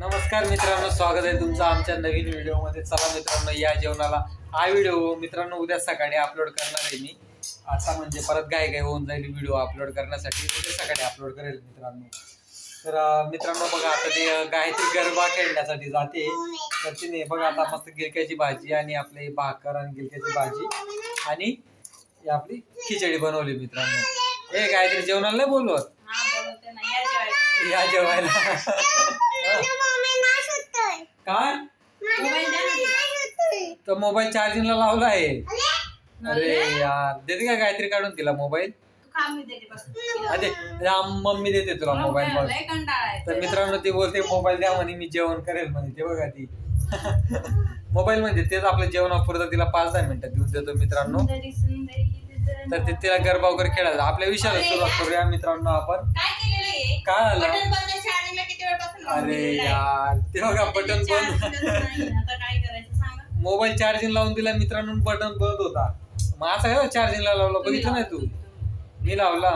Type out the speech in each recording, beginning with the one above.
नमस्कार मित्रांनो स्वागत आहे तुमचं आमच्या नवीन व्हिडिओमध्ये. चला मित्रांनो या जेवणाला. हा व्हिडिओ मित्रांनो उद्या सकाळी अपलोड करणार आहे मी. आता म्हणजे परत गाय गाय होऊन जाईल व्हिडिओ अपलोड करण्यासाठी. उद्या सकाळी अपलोड करेल मित्रांनो. तर मित्रांनो बघा आता ते गायत्री गरबा खेळण्यासाठी जाते. तर तिने बघा आता मस्त गिलक्याची भाजी आणि आपली भाकर आणि गिलक्याची भाजी आणि ही आपली खिचडी बनवली मित्रांनो. ए गायत्री जेवणाला नाही बोलवत? हा या जेवायला. काय. तर मोबाईल चार्जिंगला लावला आहे. अरे? यार. देते का गायत्री काढून तिला मोबाईल? तू खा मी देते बस. तिला. अरे राम मम्मी देते तुला मोबाईल मोबाईल आहे. तर मित्रांनो ती बोलते मोबाईल द्या म्हणे मी जेवण करेल म्हणे. ते बघा ती. मोबाईल म्हणजे तेच आपलं जेवणापुरतं तिला पाच दहा मिनिटं देऊन देतो मित्रांनो. तर ते तिला गरबा वगैरे खेळायला. आपल्या विषयाला सुरुवात करूया मित्रांनो आपण. काय केलेलं किती वेळपासून अरे. यार ते बघा बटन बंद नाही. आता काय करायचं सांगा मोबाईल चार्जिंग लावून दिला मित्रांनो बटन बंद होता मग असं काय चार्जिंगला लावला बघितलं नाही तू मी लावला.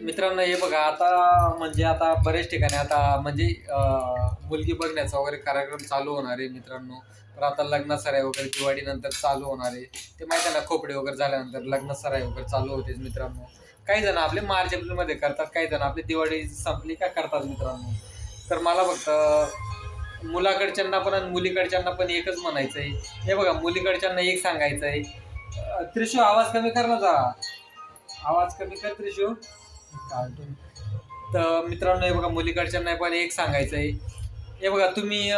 मित्रांनो हे बघा आता म्हणजे आता बरेच ठिकाणी आता म्हणजे मुलगी बघण्याचा वगैरे कार्यक्रम चालू होणार आहे मित्रांनो. तर आता लग्न सराई वगैरे दिवाळी नंतर चालू होणार आहे. ते माहिती आहे ना खोपडे वगैरे झाल्यानंतर लग्न सराई वगैरे चालू होतेच मित्रांनो. काही जण आपले मार्च एप्रिलमध्ये करतात काही जण आपली दिवाळी संपली का करतात मित्रांनो. तर मला फक्त मुलाकडच्यांना पण आणि मुलीकडच्यांना पण एकच म्हणायचं आहे हे बघा मुलीकडच्यांना एक सांगायचं आहे त्रिशू आवाज कमी कर ना जा आवाज कमी कर त्रिशू. कार्टून. तर मित्रांनो हे बघा मुलीकडच्यांना पण एक सांगायचं आहे हे बघा तुम्ही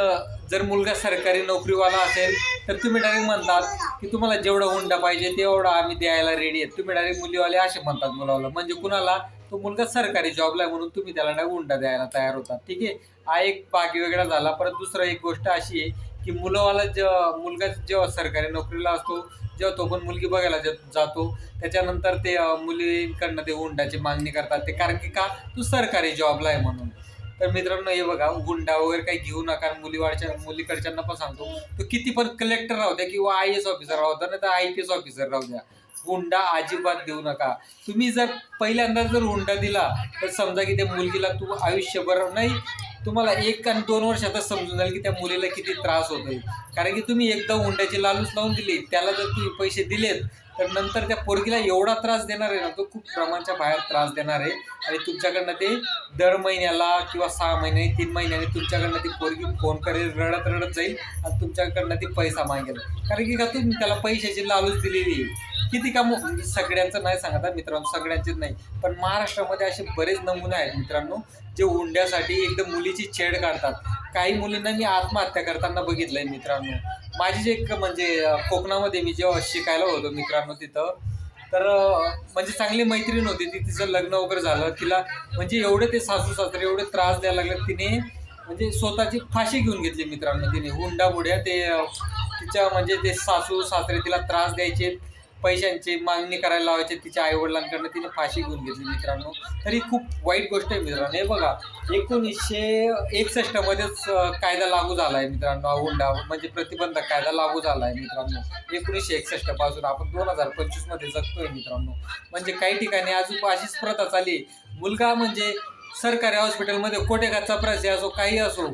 जर मुलगा सरकारी नोकरीवाला असेल तर तुम्ही डायरेक्ट म्हणतात की तुम्हाला जेवढा हुंडा पाहिजे तेवढा आम्ही द्यायला रेडी आहेत तुम्ही डायरेक्ट मुलीवाले असे म्हणतात मुलाला. म्हणजे कुणाला? तो मुलगा सरकारी जॉबला आहे म्हणून तुम्ही त्याला डायरेक्ट हुंडा द्यायला तयार होतात. ठीक आहे? हा एक भाग वेगळा झाला परत दुसरा एक गोष्ट अशी आहे की मुलंवाला जे मुलगा जेव्हा सरकारी नोकरीला असतो जेव्हा तो पण मुलगी बघायला जातो त्याच्यानंतर ते मुलींकडनं ते हुंडाची मागणी करतात ते. कारण की का? तू सरकारी जॉबला आहे म्हणून. तर मित्रांनो हे बघा हुंडा वगैरे काही घेऊ नका. मुलीवाडच्या मुलीकडच्यांना पण सांगतो. तो किती पण कलेक्टर राहू द्या किंवा आय एस ऑफिसर राहू द्या नाही तर आय पी एस ऑफिसर राहू द्या. हुंडा अजिबात देऊ नका. तुम्ही जर पहिल्यांदा जर हुंडा दिला तर समजा की त्या मुलगीला तू आयुष्यभर नाही तुम्हाला एक आणि दोन वर्षातच समजून जाईल की त्या मुलीला किती त्रास होतोय. कारण की तुम्ही एकदा हुंड्याची लालूच लावून दिली त्याला जर तुम्ही पैसे दिलेत तर नंतर त्या पोरगीला एवढा त्रास देणार आहे ना तो खूप प्रमाणच्या बाहेर त्रास देणार आहे. आणि तुमच्याकडनं ते दर महिन्याला किंवा सहा महिने तीन महिन्याने तुमच्याकडनं ती पोरगी फोन करेल रडत रडत जाईल आणि तुमच्याकडनं ती पैसा मागेल. कारण की का तुम्ही त्याला पैशाची लालूच दिलेली आहे. किती का म्हणजे सगळ्यांचं नाही सांगत मित्रांनो सगळ्यांचेच नाही. पण महाराष्ट्रामध्ये असे बरेच नमुने आहेत मित्रांनो जे हुंड्यासाठी एकदम मुलीची छेड काढतात. काही मुलींना मी आत्महत्या करताना बघितलंय मित्रांनो. माझी जे एक म्हणजे कोकणामध्ये मी जेव्हा शिकायला होतो मित्रांनो तिथं तर म्हणजे चांगली मैत्रीण होती ती तिचं लग्न वगैरे झालं. तिला म्हणजे एवढे ते सासू सासरे एवढे त्रास द्यायला लागले तिने म्हणजे स्वतःची फाशी घेऊन घेतली मित्रांनो तिने. हुंडामुड्या ते तिच्या म्हणजे ते सासू सासरे तिला त्रास द्यायचे. पैशांची मागणी करायला लावायचे तिच्या आईवडिलांकडनं तिने फाशी घेऊन घेतली मित्रांनो. तरी खूप वाईट गोष्ट आहे मित्रांनो. हे बघा एकोणीसशे एकसष्ट मध्येच कायदा लागू झाला आहे मित्रांनो हुंडा. म्हणजे प्रतिबंधक कायदा लागू झाला आहे मित्रांनो. एकोणीसशे एकसष्टपासून आपण दोन हजार पंचवीसमध्ये जगतोय मित्रांनो. म्हणजे काही ठिकाणी अजून अशीच प्रथा चालली. मुलगा म्हणजे सरकारी हॉस्पिटलमध्ये कोठे का चपराशी असो काही असो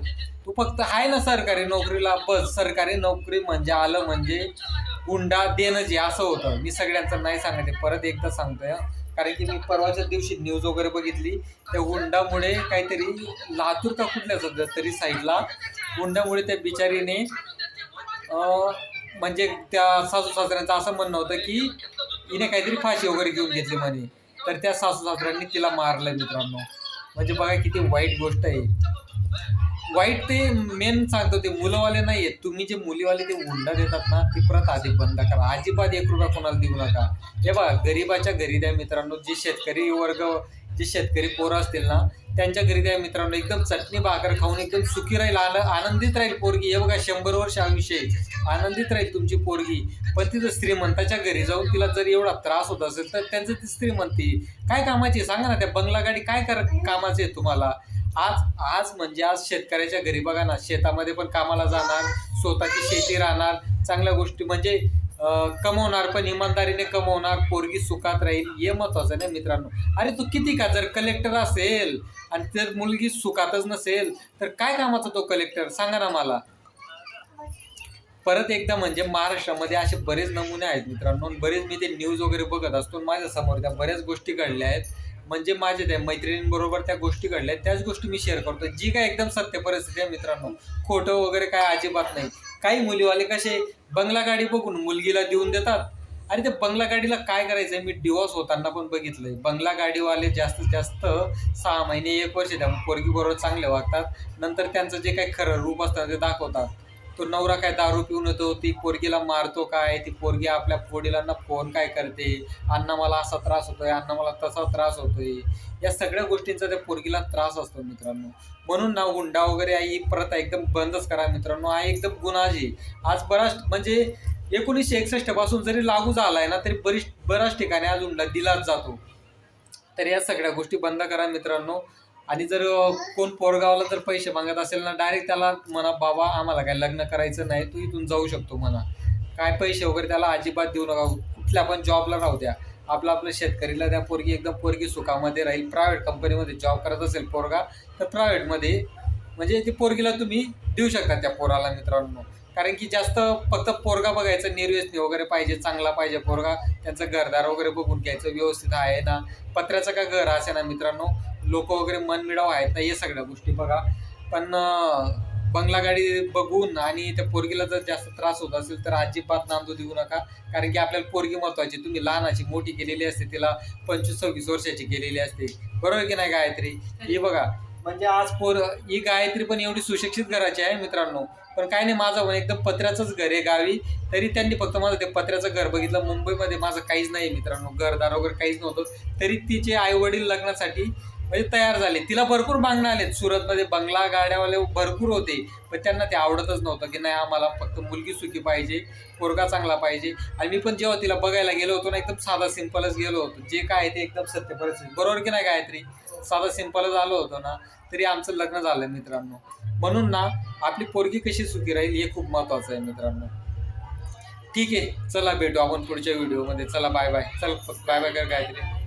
तू फक्त आहे ना सरकारी नोकरीला बस सरकारी नोकरी म्हणजे आलं म्हणजे हुंडा देणं जे असं होतं मी सगळ्यांचं नाही सांगते परत एकदा सांगतोय कारण की मी परवाच्या दिवशी न्यूज वगैरे बघितली त्या हुंडामुळे काहीतरी लातूर का कुठल्या तरी साईडला हुंडामुळे त्या बिचारीने म्हणजे त्या सासू सासऱ्यांचं असं म्हणणं होतं की हिने काहीतरी फाशी वगैरे घेऊन घेतली म्हणे. तर त्या सासू सासऱ्यांनी तिला मारलं मित्रांनो. म्हणजे बघा किती वाईट गोष्ट आहे. वाईट ते मेन सांगतो ते मुलंवाले नाही आहेत तुम्ही जे मुलीवाले ते हुंडा देतात ना ती परत आधी बंद करा. अजिबात एक रुपया कोणाला देऊ नका. हे बघा गरीबाच्या घरी द्या मित्रांनो. जे शेतकरी वर्ग जे शेतकरी पोरं असतील ना त्यांच्या घरी त्या मित्रांनो एकदम चटणी भाकर खाऊन एकदम सुखी राहील आलं आनंदित राहील पोरगी. हे बघा शंभर वर्ष आयुष्य आनंदित राहील तुमची पोरगी. पण तिथं श्रीमंताच्या घरी जाऊन तिला जर एवढा त्रास होत असेल तर त्यांचं ती श्रीमंती काय कामाची आहे? सांगा ना त्या बंगला गाडी काय कर कामाचे आहे तुम्हाला? आज आज म्हणजे आज शेतकऱ्याच्या घरी बघा ना शेतामध्ये पण कामाला जाणार स्वतःची शेती राहणार. चांगल्या गोष्टी म्हणजे कमवणार पण इमानदारीने कमवणार पोरगी सुखात राहील हे महत्वाचं नाही मित्रांनो. अरे तू किती का जर कलेक्टर असेल आणि जर मुलगी सुखातच नसेल तर काय कामाचा तो कलेक्टर सांगा ना मला. परत एकदा म्हणजे महाराष्ट्रामध्ये असे बरेच नमुने आहेत मित्रांनो बरेच मी ते न्यूज वगैरे बघत असतो माझ्यासमोर त्या बऱ्याच गोष्टी घडल्या आहेत. म्हणजे माझ्या त्या मैत्रिणींबरोबर त्या गोष्टी घडल्या आहेत त्याच गोष्टी मी शेअर करतो. जी काय एकदम सत्य परिस्थिती आहे मित्रांनो खोटं वगैरे काय अजिबात नाही. काही मुलीवाले कसे बंगला गाडी बघून मुलगीला देऊन देतात. अरे ते बंगला गाडीला काय करायचंय? मी डिवॉर्स होताना पण बघितलंय. बंगला गाडीवाले जास्तीत जास्त सहा महिने एक वर्ष त्या पोरगी बरोबर चांगले वागतात. नंतर त्यांचं जे काही खरं रूप असतं ते दाखवतात. तो नवरा काय दारू पिऊन येतो ती पोरगीला मारतो काय ती पोरगी आपल्या वडिलांना फोन काय करते अण्णा मला असा त्रास होतोय अण्णा मला तसा त्रास होतोय. या सगळ्या गोष्टींचा त्या पोरगीला त्रास असतो मित्रांनो. म्हणून ना हुंडा वगैरे आई ही प्रथा एकदम बंदच करा मित्रांनो. हा एकदम गुन्हाजी. आज बराच म्हणजे एकोणीसशे एकसष्टपासून जरी लागू झालाय ना तरी बरीच बऱ्याच ठिकाणी आज हुंडा दिलाच जातो. तर या सगळ्या गोष्टी बंद करा मित्रांनो. आणि जर कोण पोरगावला जर पैसे मागत असेल ना डायरेक्ट त्याला म्हणा बाबा आम्हाला काय लग्न करायचं नाही तू इथून जाऊ शकतो म्हणा. काय पैसे वगैरे त्याला अजिबात देऊ नका. कुठल्या पण जॉबला राहू द्या. आपलं आपलं शेतकरीला त्या पोरगी एकदम पोरगी सुखामध्ये राहील. प्रायव्हेट कंपनीमध्ये जॉब करत असेल पोरगा तर प्रायव्हेटमध्ये म्हणजे ती पोरगीला तुम्ही देऊ शकता त्या पोराला मित्रांनो. कारण की जास्त फक्त पोरगा बघायचं निर्व्यसनी वगैरे पाहिजे चांगला पाहिजे पोरगा. त्यांचं घरदार वगैरे बघून घ्यायचं व्यवस्थित आहे ना. पत्र्याचं का घर असे ना मित्रांनो. लोक वगैरे मनमिळाव आहेत ना हे सगळ्या गोष्टी बघा. पण बंगला गाडी बघून आणि त्या पोरगीला जर जास्त त्रास होत असेल तर अजिबात नांदू देऊ नका. कारण की आपल्याला पोरगी महत्वाची तुम्ही लहानाची मोठी केलेली असते तिला पंचवीस सव्वीस वर्षाची केलेली असते. बरोबर की नाही गायत्री? ही बघा. म्हणजे आज पोर ही गायत्री पण एवढी सुशिक्षित घराची आहे मित्रांनो. पण काय नाही माझं पण एकदम पत्र्याचंच घर आहे गावी. तरी त्यांनी फक्त माझं ते पत्र्याचं घर बघितलं. मुंबईमध्ये माझं काहीच नाही मित्रांनो. घरदार वगैरे काहीच नव्हतं. तरी तिचे आई वडील लग्नासाठी म्हणजे तयार झाले. तिला भरपूर मागणं आलेत. सुरतमध्ये बंगला गाड्यावाले भरपूर होते. पण त्यांना ते आवडतच नव्हतं की नाही आम्हाला फक्त मुलगी सुखी पाहिजे पोरगा चांगला पाहिजे. आणि मी पण जेव्हा तिला बघायला गेलो होतो ना एकदम साधा सिंपलच गेलो होतो. जे काय ते एकदम सत्य परिस्थिती. बरोबर की नाही गायत्री? साधा सिंपलच आलो होतो ना तरी आमचं लग्न झालं मित्रांनो. म्हणून ना आपली पोरगी कशी सुखी राहील हे खूप महत्वाचं आहे मित्रांनो. ठीक आहे. चला भेटू आपण पुढच्या व्हिडिओमध्ये. चला बाय बाय. चल बाय बाय कर गायत्री.